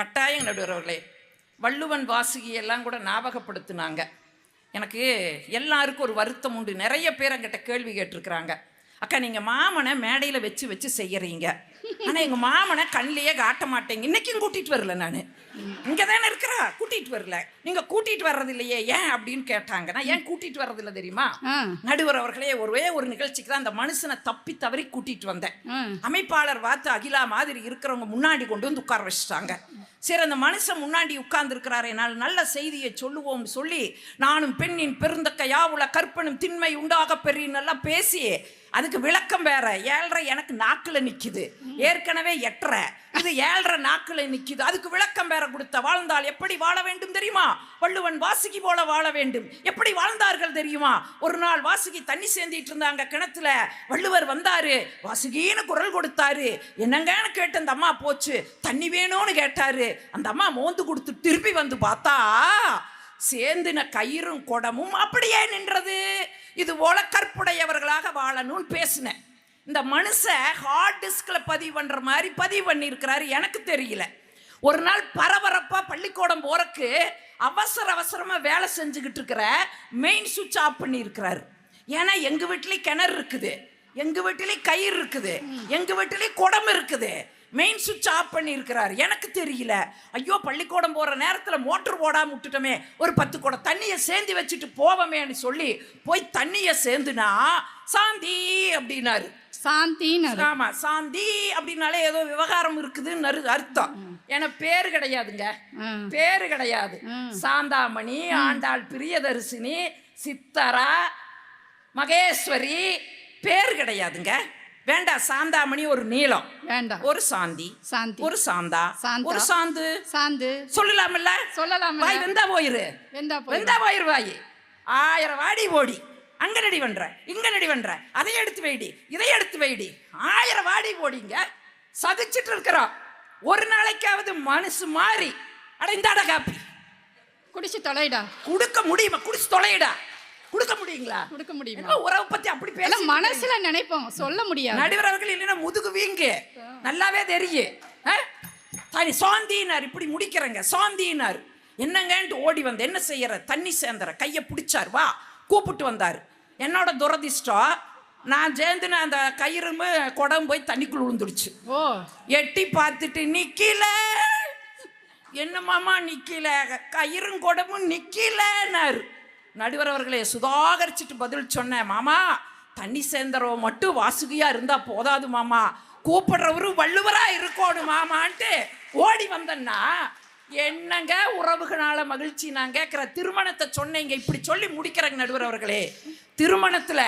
கட்டாயம் நடுவர்களே வள்ளுவன் வாசுகி எல்லாம் கூட ஞாபகப்படுத்துனாங்க. எனக்கு எல்லாருக்கும் ஒரு வருத்தம் உண்டு. நிறைய பேர் என்கிட்ட கேள்வி கேட்டிருக்கிறாங்க. அக்கா நீங்கள் மாமனை மேடையில் வச்சு வச்சு செய்யறீங்க. ஆனால் எங்கள் மாமனை கண்ணிலேயே காட்ட மாட்டேங்க. இன்னைக்கும் கூட்டிகிட்டு வரல நான். இங்கே தானே இருக்கிறா? கூட்டிகிட்டு வரல. நீங்கள் கூட்டிகிட்டு வர்றது இல்லையே ஏன்? அப்படின்னு கேட்டாங்க. நான் ஏன் கூட்டிகிட்டு வர்றதில்ல தெரியுமா? நடுவர் அவர்களே ஒரே ஒரு நிகழ்ச்சிக்கு தான் அந்த மனுஷனை தப்பி தவறி கூட்டிட்டு வந்தேன். அமைப்பாளர் பார்த்து அகிலா மாதிரி இருக்கிறவங்க முன்னாடி கொண்டு வந்து உட்கார வச்சுட்டாங்க. சரி அந்த மனுஷன் முன்னாடி உட்கார்ந்துருக்கிறார். என்னால் நல்ல செய்தியை சொல்லுவோம் சொல்லி நானும் பெண்ணின் பெருந்தக்க யாவுல கற்பனும் திண்மை உண்டாக பெறின்னெல்லாம் பேசி அதுக்கு விளக்கம் வேற. ஏழரை எனக்கு நாக்கில் நிற்கிது ஏற்கனவே எட்டரை. இது ஏழ்ரை நாட்களை நிற்கிது அதுக்கு விளக்கம் வேற கொடுத்த வாழ்ந்தால் எப்படி வாழ வேண்டும் தெரியுமா? வள்ளுவன் வாசுகி போல வாழ வேண்டும். எப்படி வாழ்ந்தார்கள் தெரியுமா? ஒரு நாள் வாசுகி தண்ணி சேர்ந்திட்டு இருந்தாங்க கிணத்துல. வள்ளுவர் வந்தாரு. வாசுகின்னு குரல் கொடுத்தாரு. என்னங்கன்னு கேட்டு அந்த அம்மா போச்சு. தண்ணி வேணும்னு கேட்டாரு. அந்த அம்மா மோந்து கொடுத்து திருப்பி வந்து பார்த்தா சேர்ந்தின கயிறும் குடமும் அப்படியே நின்றது. இது போல கற்புடையவர்களாக வாழணும்னு பேசினேன். இந்த மனுஷன் ஹார்ட் டிஸ்கில் பதிவு பண்ணுற மாதிரி பதிவு பண்ணியிருக்கிறாரு எனக்கு தெரியல. ஒரு நாள் பரபரப்பாக பள்ளிக்கூடம் போகிறக்கு அவசர அவசரமாக வேலை செஞ்சுக்கிட்டு இருக்கிற மெயின் சுவிட்ச் ஆஃப் பண்ணியிருக்கிறாரு. ஏன்னா எங்கள் வீட்லயும் கிணறு இருக்குது. எங்கள் வீட்டிலேயும் கயிறு இருக்குது. எங்கள் வீட்லயும் குடம் இருக்குது. மெயின் சுவிட்ச் ஆஃப் பண்ணியிருக்கிறார். எனக்கு தெரியல. ஐயோ பள்ளிக்கூடம் போகிற நேரத்தில் மோட்டர் போடாம விட்டுட்டோமே. ஒரு பத்து குடம் தண்ணியை சேர்ந்து வச்சுட்டு போவோமேன்னு சொல்லி போய் தண்ணியை சேர்ந்துனா சாந்தி அப்படின்னாரு. சாந்தின்னு அது. ஆமா சாந்தி அப்படின்னாலே ஏதோ விவகாரம் இருக்குதுன்னு அரு- அர்த்தம். ஏன்னா பேரு கிடையாதுங்க. பேரு கிடையாது. சாந்தாமணி ஆண்டாள் பிரியதர்சினி சித்தரா மகேஸ்வரி பேர் கிடையாதுங்க. வேண்டாம் சாந்தாமணி ஒரு நீளம். வேண்டாம் ஒரு சாந்தி. சாந்தி. ஒரு சாந்தா. ஒரு சாந்து. சாந்து. சொல்லலாம்ல சொல்லலாம் வாய் வெந்தா போயிரு. வெந்தா வெந்தா போயிரு வாய். ஆயிரம் வாடி ஓடி. அங்க நடி பண்ற இங்க நடி பண்ற. அதை எடுத்து வைடி இதை எடுத்து வைடி. ஆயிரம் வாடி ஓடிங்க சகிச்சிட்டு இருக்கிறோம் ஒரு நாளைக்காவது மனசு மாறி. அட இந்தாடா காப்பி. குடிச்சு தொலைடா. கொடுக்க முடியுமா? குடிச்சு தொலைடா. கொடுக்க முடியுங்களா? கொடுக்க முடியுமா? உறவு பத்தி அப்படி பேச மனசுல நினைப்போம். சொல்ல முடியாது. நடுவர் அவர்கள் இல்லைன்னா முதுகு வீங்கு. நல்லாவே தெரியும்? தனி சாந்தினார் இப்படி முடிக்கிறேங்க. சாந்தினார் என்னங்கன்ட்டு ஓடி வந்து என்ன செய்யற? தண்ணி சேர்ந்துற. கையை பிடிச்சார். வா. கூப்பிட்டு வந்தார். என்னோட துரதிஷ்டம் நான் சேர்ந்துன அந்த கயிறுமு குடம் போய் தண்ணிக்குள்ள விழுந்துடுச்சு. ஓ. எட்டி பார்த்துட்டு நிக்கல! என்ன மாமா நிக்கல? கயிறும் குடமும் நிக்கலன்னாரு. நடுவர் அவர்களே சுதாகரிச்சுட்டு பதில் சொன்னேன் மாமா தண்ணி சேர்ந்தரவ மட்டும் வாசுகியா இருந்தா போதாது மாமா. கூப்பிடுறவரு வள்ளுவரா இருக்கணும் மாமான்ட்டு ஓடி வந்தேன்னா என்னங்க உறவுகளால மகிழ்ச்சி நான் கேட்குற திருமணத்தை சொன்னீங்க. இப்படி சொல்லி முடிக்கிறங்க நடுவர் அவர்களே. திருமணத்தில்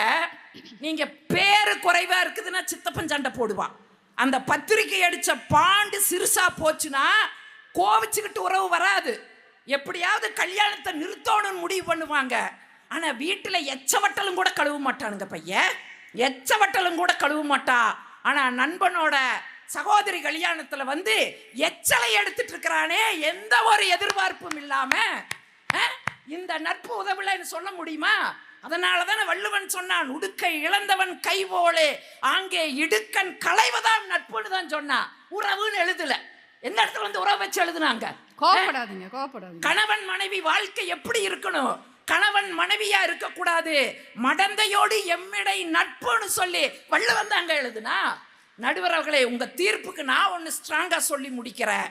நீங்கள் பேர் குறைவாக இருக்குதுன்னா சித்தப்பன் சண்டை போடுவான் அந்த பத்திரிக்கை அடித்த பாண்டு சிறுசா போச்சுன்னா கோவிச்சுக்கிட்டு உறவு வராது. எப்படியாவது கல்யாணத்தை நிறுத்தணும்னு முடிவு பண்ணுவாங்க. ஆனால் வீட்டில் எச்சவட்டலும் கூட கழுவ மாட்டானுங்க பையன். எச்சவட்டலும் கூட கழுவ மாட்டா. ஆனால் நண்பனோட சகோதரி கல்யாணத்துல வந்து எச்சலை எடுத்துட்டு இருக்கிறானே எந்த ஒரு எதிர்பார்ப்பும் இல்லாம அஹ், இந்த நட்பு உதவலைன்னு சொல்ல முடியுமா? அதனால தானே வள்ளுவன் சொன்னான் உடுக்கை இழந்தவன் கை போலே ஆங்கே இடுக்கன் களைவதாம் நட்புன்னு தான் சொன்னான். உறவுன்னு எழுதல. எந்த இடத்துல வந்து உறவு வச்சு எழுதுனாங்க? கோவப்படாதீங்க கோவப்படாதீங்க. கணவன் மனைவி வாழ்க்கை எப்படி இருக்கணும்? கணவன் மனைவியா இருக்கக்கூடாது. மடந்தையோடு எம்மிடை நட்புன்னு சொல்லி வள்ளுவன் தாங்க எழுதுனா? நடுவர் அவர்களே உங்கள் தீர்ப்புக்கு நான் ஒன்று ஸ்ட்ராங்காக சொல்லி முடிக்கிறேன்.